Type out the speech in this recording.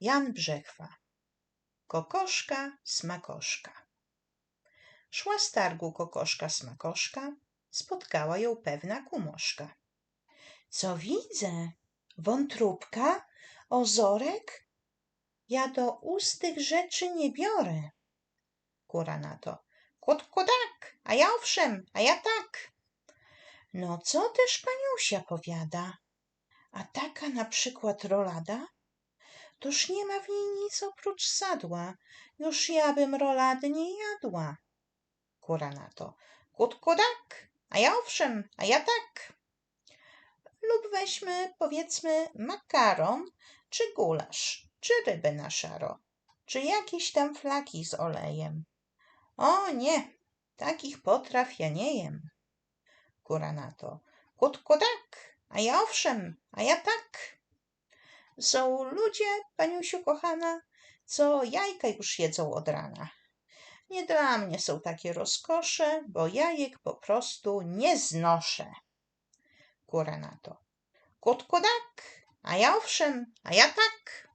Jan Brzechwa. Kokoszka smakoszka. Szła z targu kokoszka smakoszka, spotkała ją pewna kumoszka. Co widzę? Wątróbka? Ozorek? Ja do ust tych rzeczy nie biorę. Kura na to. Kut, kudak, a ja owszem, a ja tak. No co też paniusia powiada? A taka na przykład rolada? Toż nie ma w niej nic oprócz sadła. Już ja bym rolady nie jadła. Kura na to. Kut, kudak, a ja owszem, a ja tak. Lub weźmy, powiedzmy, makaron, czy gulasz, czy rybę na szaro, czy jakieś tam flaki z olejem. O nie, takich potraw ja nie jem. Kura na to. Kut, kudak, a ja owszem, a ja tak. Są ludzie, paniusiu kochana, co jajka już jedzą od rana. Nie dla mnie są takie rozkosze, bo jajek po prostu nie znoszę. Kura na to. Kut, kudak, a ja owszem, a ja tak.